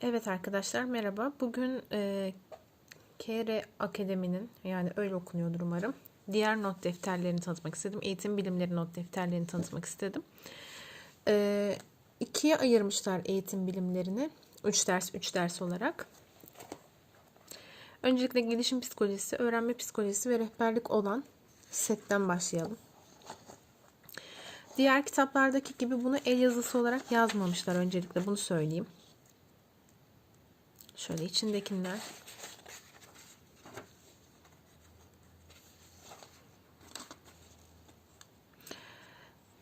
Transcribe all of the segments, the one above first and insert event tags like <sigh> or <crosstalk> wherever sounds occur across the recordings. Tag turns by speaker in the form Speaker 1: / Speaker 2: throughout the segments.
Speaker 1: Evet arkadaşlar merhaba. Bugün e, KR Akademi'nin yani öyle okunuyordur umarım. Diğer not defterlerini tanıtmak istedim. Eğitim bilimleri not defterlerini tanıtmak istedim. E, ikiye ayırmışlar eğitim bilimlerini. 3 ders 3 ders olarak. Öncelikle gelişim psikolojisi, öğrenme psikolojisi ve rehberlik olan setten başlayalım. Diğer kitaplardaki gibi bunu el yazısı olarak yazmamışlar öncelikle bunu söyleyeyim. Şöyle içindekiler.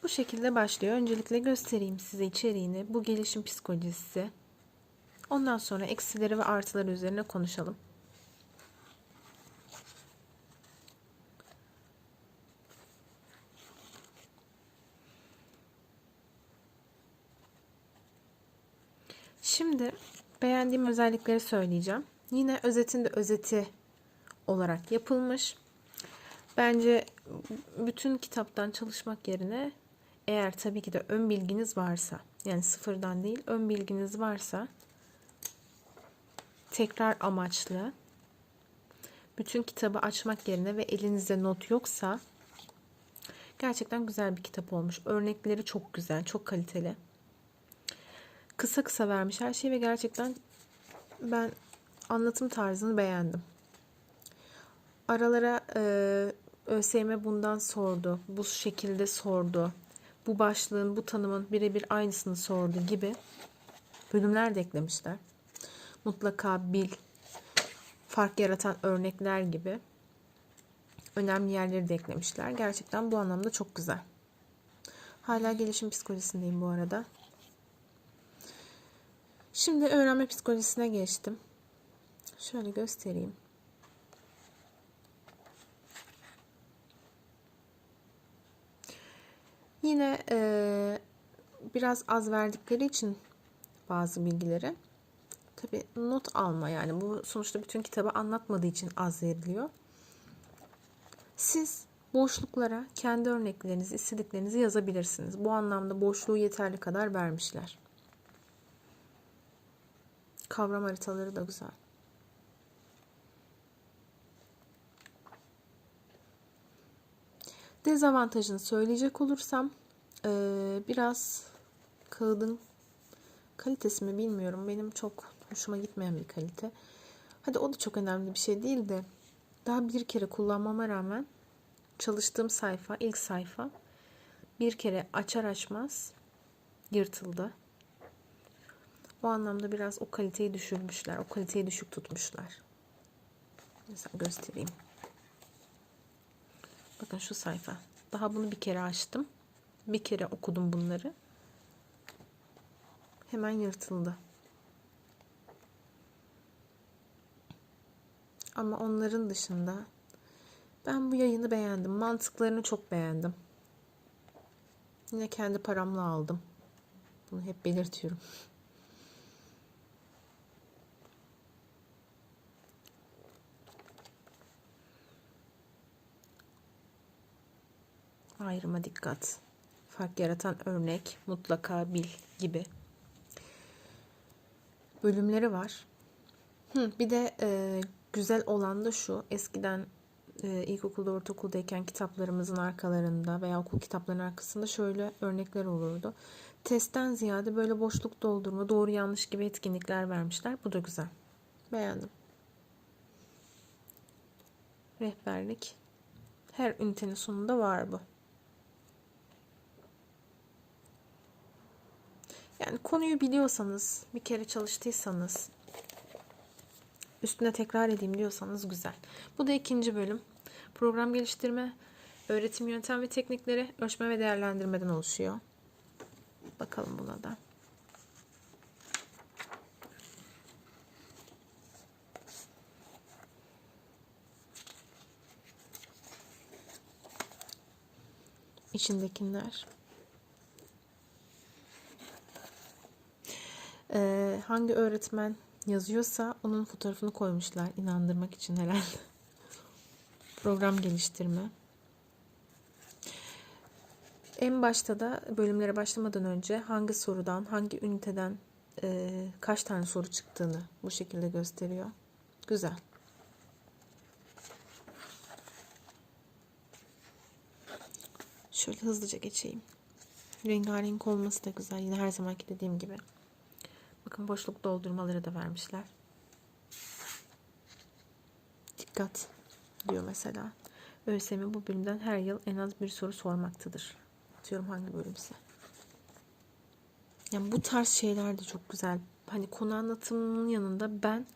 Speaker 1: Bu şekilde başlıyor. Öncelikle göstereyim size içeriğini. Bu gelişim psikolojisi. Ondan sonra eksileri ve artıları üzerine konuşalım. Şimdi beğendiğim özellikleri söyleyeceğim. Yine özetin de özeti olarak yapılmış. Bence bütün kitaptan çalışmak yerine eğer tabii ki de ön bilginiz varsa yani sıfırdan değil ön bilginiz varsa tekrar amaçlı bütün kitabı açmak yerine ve elinizde not yoksa gerçekten güzel bir kitap olmuş. Örnekleri çok güzel, çok kaliteli kısa kısa vermiş her şeyi ve gerçekten ben anlatım tarzını beğendim. Aralara e, ÖSYM bundan sordu, bu şekilde sordu, bu başlığın, bu tanımın birebir aynısını sordu gibi bölümler de eklemişler. Mutlaka bil, fark yaratan örnekler gibi önemli yerleri de eklemişler. Gerçekten bu anlamda çok güzel. Hala gelişim psikolojisindeyim bu arada. Şimdi öğrenme psikolojisine geçtim. Şöyle göstereyim. Yine e, biraz az verdikleri için bazı bilgileri tabi not alma yani bu sonuçta bütün kitabı anlatmadığı için az veriliyor. Siz boşluklara kendi örneklerinizi, istediklerinizi yazabilirsiniz. Bu anlamda boşluğu yeterli kadar vermişler. Kavram haritaları da güzel. Dezavantajını söyleyecek olursam biraz kağıdın kalitesi mi bilmiyorum. Benim çok hoşuma gitmeyen bir kalite. Hadi o da çok önemli bir şey değil de daha bir kere kullanmama rağmen çalıştığım sayfa, ilk sayfa bir kere açar açmaz yırtıldı. Bu anlamda biraz o kaliteyi düşürmüşler. O kaliteyi düşük tutmuşlar. Mesela göstereyim. Bakın şu sayfa. Daha bunu bir kere açtım. Bir kere okudum bunları. Hemen yırtıldı. Ama onların dışında ben bu yayını beğendim. Mantıklarını çok beğendim. Yine kendi paramla aldım. Bunu hep belirtiyorum. Ayrıma dikkat. Fark yaratan örnek, mutlaka bil gibi bölümleri var. Bir de e, güzel olan da şu. Eskiden e, ilkokulda, ortaokuldayken kitaplarımızın arkalarında veya okul kitaplarının arkasında şöyle örnekler olurdu. Testten ziyade böyle boşluk doldurma, doğru yanlış gibi etkinlikler vermişler. Bu da güzel. Beğendim. Rehberlik. Her ünitenin sonunda var bu. Yani konuyu biliyorsanız, bir kere çalıştıysanız, üstüne tekrar edeyim diyorsanız güzel. Bu da ikinci bölüm. Program geliştirme, öğretim yöntem ve teknikleri, ölçme ve değerlendirmeden oluşuyor. Bakalım buna da. İçindekiler. Ee, hangi öğretmen yazıyorsa onun fotoğrafını koymuşlar inandırmak için herhalde. <laughs> Program geliştirme. En başta da bölümlere başlamadan önce hangi sorudan, hangi üniteden e, kaç tane soru çıktığını bu şekilde gösteriyor. Güzel. Şöyle hızlıca geçeyim. Rengarenk olması da güzel. Yine her zamanki dediğim gibi. Bakın boşluk doldurmaları da vermişler. Dikkat diyor mesela. ÖSYM bu bölümden her yıl en az bir soru sormaktadır. Diyorum hangi bölümse. Yani bu tarz şeyler de çok güzel. Hani konu anlatımının yanında ben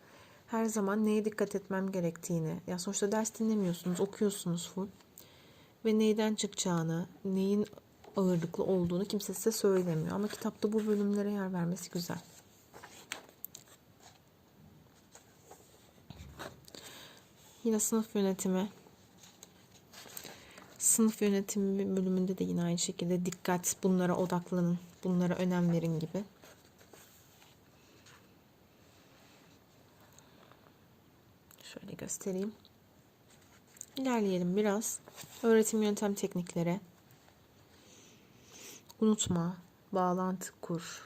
Speaker 1: her zaman neye dikkat etmem gerektiğini. Ya sonuçta ders dinlemiyorsunuz, okuyorsunuz full. Ve neyden çıkacağını, neyin ağırlıklı olduğunu kimse size söylemiyor. Ama kitapta bu bölümlere yer vermesi güzel. Yine sınıf yönetimi. Sınıf yönetimi bölümünde de yine aynı şekilde dikkat, bunlara odaklanın, bunlara önem verin gibi. Şöyle göstereyim. İlerleyelim biraz. Öğretim yöntem teknikleri. Unutma, bağlantı kur.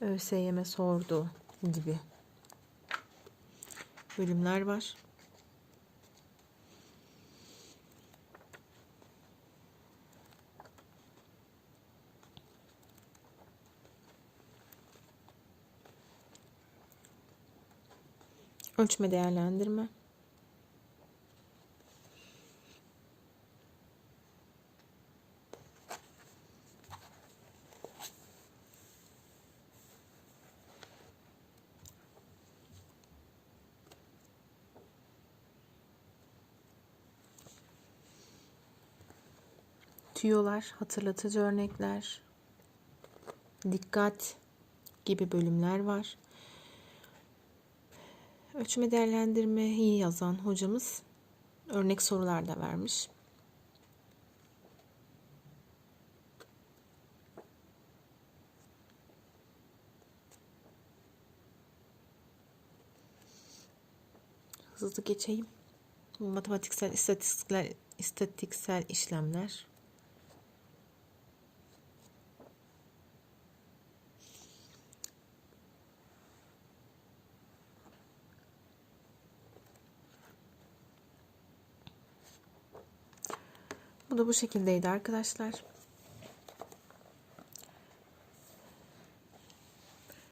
Speaker 1: ÖSYM sordu gibi bölümler var. Ölçme değerlendirme. Tüyolar, hatırlatıcı örnekler, dikkat gibi bölümler var. Ölçme değerlendirmeyi yazan hocamız örnek sorular da vermiş. Hızlı geçeyim. Matematiksel, istatistiksel, istatistiksel işlemler. Bu şekildeydi arkadaşlar.